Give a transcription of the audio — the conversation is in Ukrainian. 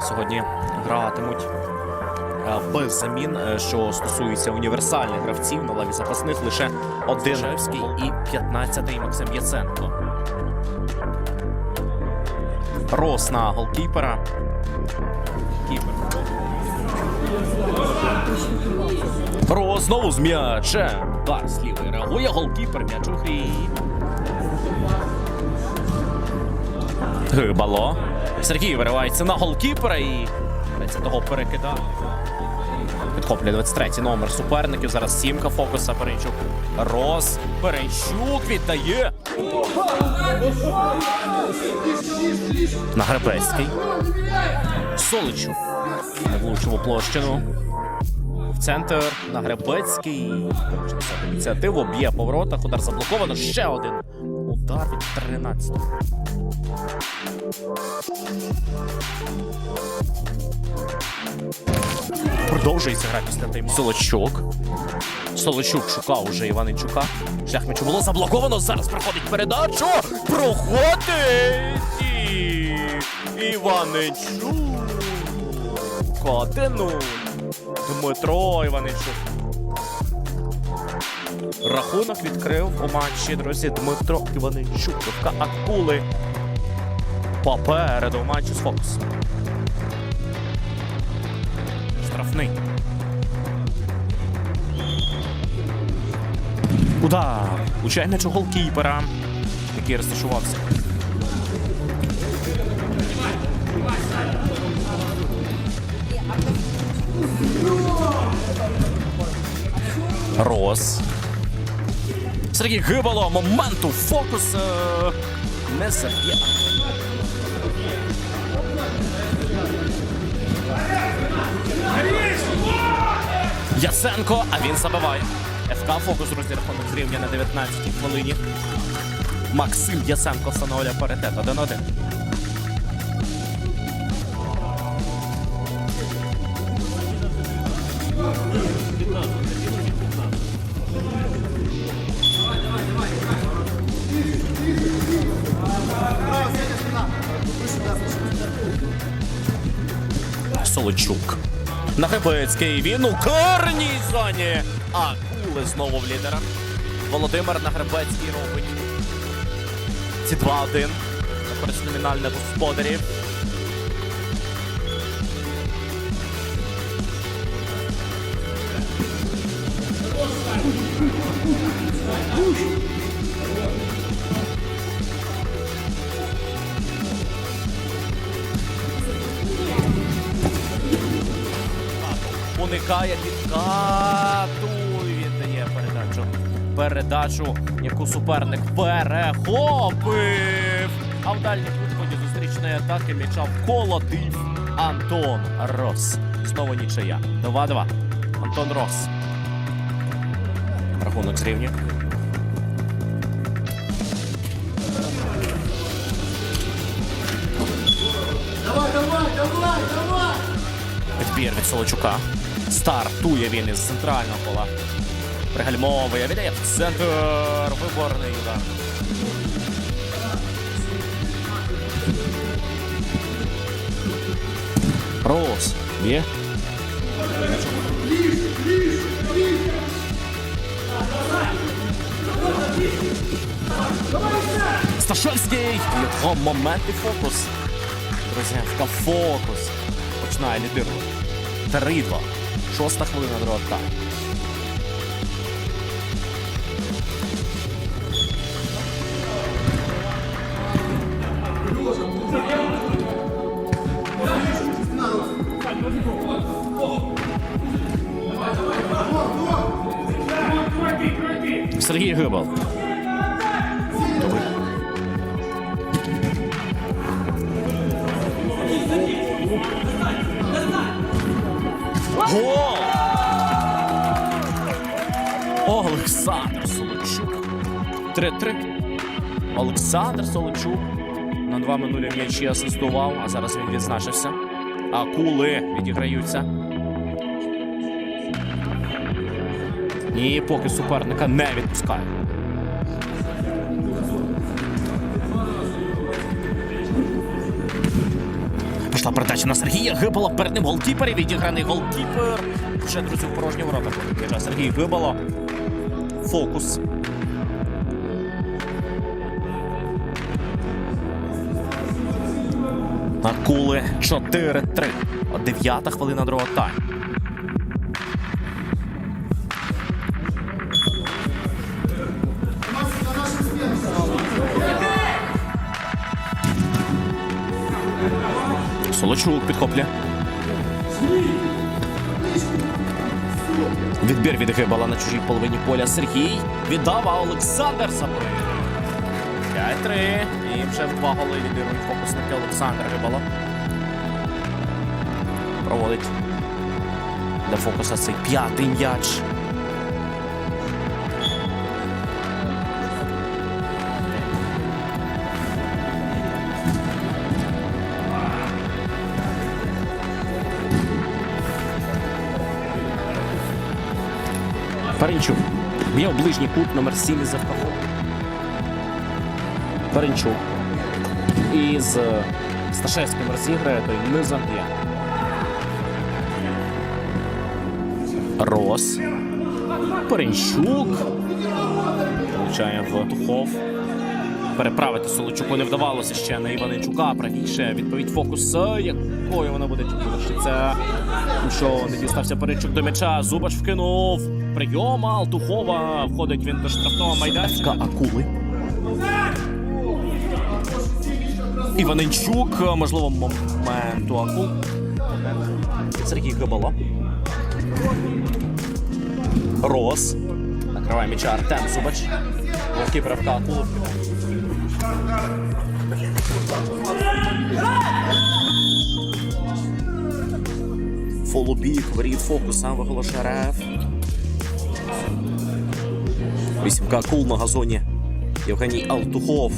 Сьогодні гратимуть без замін, е, що стосується універсальних гравців на лаві запасних лише один Шевський і 15-й Максим Яценко. Рос на голкіпера. Кіпер. Рос знову з м'ячем. Удар з лівої реагує голкіпер. М'яч у грі. Гибало. Сергій виривається на голкіпера і того перекидає. Підхоплює 23-й номер суперників. Зараз сімка фокуса Перенчук. Рос. Перенчук віддає. На Гребецький. Соличук. Не влучив площину. В центр на Гребецький. Ініціативу б'є по воротах. Удар заблоковано. Ще один. Удар від 13-го. Продовжується гра після тайму. Солочук. Солочук шукав уже Іваничука. Шлях м'ячу було заблоковано. Зараз проходить передачу. Проходить. Іваничук. 1-0. Дмитро Іваничук. Рахунок відкрив у матчі, друзі, Дмитро Іваничук. Акули. Попереду матчі з Фокусом. Штрафний. Удар. М'яч голкіпера, який розташувався. Рос. Сергій Гибало. Моменту фокус. Не заб'є. Яценко, а він забиває. ФК фокус розрахунок з рівня на 19-й хвилині. Максим Яценко встановлює паритет 1-1. Солочук. На Гребецький. Він у карній зоні. А Кули знову в лідерах. Володимир Нагребецький робить. Ці 2-1. На користь номінальних господарів. Уникає підкату і віддає передачу. Передачу, яку суперник перехопив. А в дальній підході зустрічної атаки м'яча вколотив Антон Рос. Знову нічия. 2-2. Антон Рос. Рахунок зрівнює. Відбір від Солочука. Стартує він із центрального пола. Пригальмовує, віддає в центр. Виборний удар. Рос. Є. Сташевський! Його момент і фокус. Друзі, фокус. Починає лідирувати. 3-2. Шоста хвилина другого тайму. Сергій Гибал. Гол! Олександр Солочук. 3-3. Олександр Солочук на два минулі м'ячі асистував, а зараз він відзначився. Акули відіграються. І поки суперника не відпускає. Пішла передача на Сергія Гибало. Перед ним голкіпер відіграний голкіпер. Вже друзі в порожні ворота. Біжа Сергій Гибало. Фокус. Акули 4-3. От Дев'ята хвилина другого тайму. Солочук підхоплює. Відбір від Гибала на чужій половині поля. Сергій віддав, а Олександр забив. 5-3. І вже в два голи лідирують фокусники Олександр Гибала. Проводить до фокуса цей п'ятий м'яч. Паренчук. Б'є в ближній кут номер 7 із автофону. Паренчук. І з Сташевським розіграє, той не заб'є. Рос. Паренчук. Влучає в Тухов. Переправити Солочуку не вдавалося ще на Іваничука. Правіше відповідь фокус, якою вона буде це що не дістався Паричук до м'яча. Зубач вкинув. Прийом Алтухова. Входить він до штрафного майданчика. Акули. Іваненчук. Можливо, моменту акул. Сергій Гибало. Рос. Накриває м'яча Артем Зубач. Голкіпер ФК Акулов. Фолубік, воріт фокуса, виголошує РФ. Вісімка кул на газоні. Євгеній Алтухов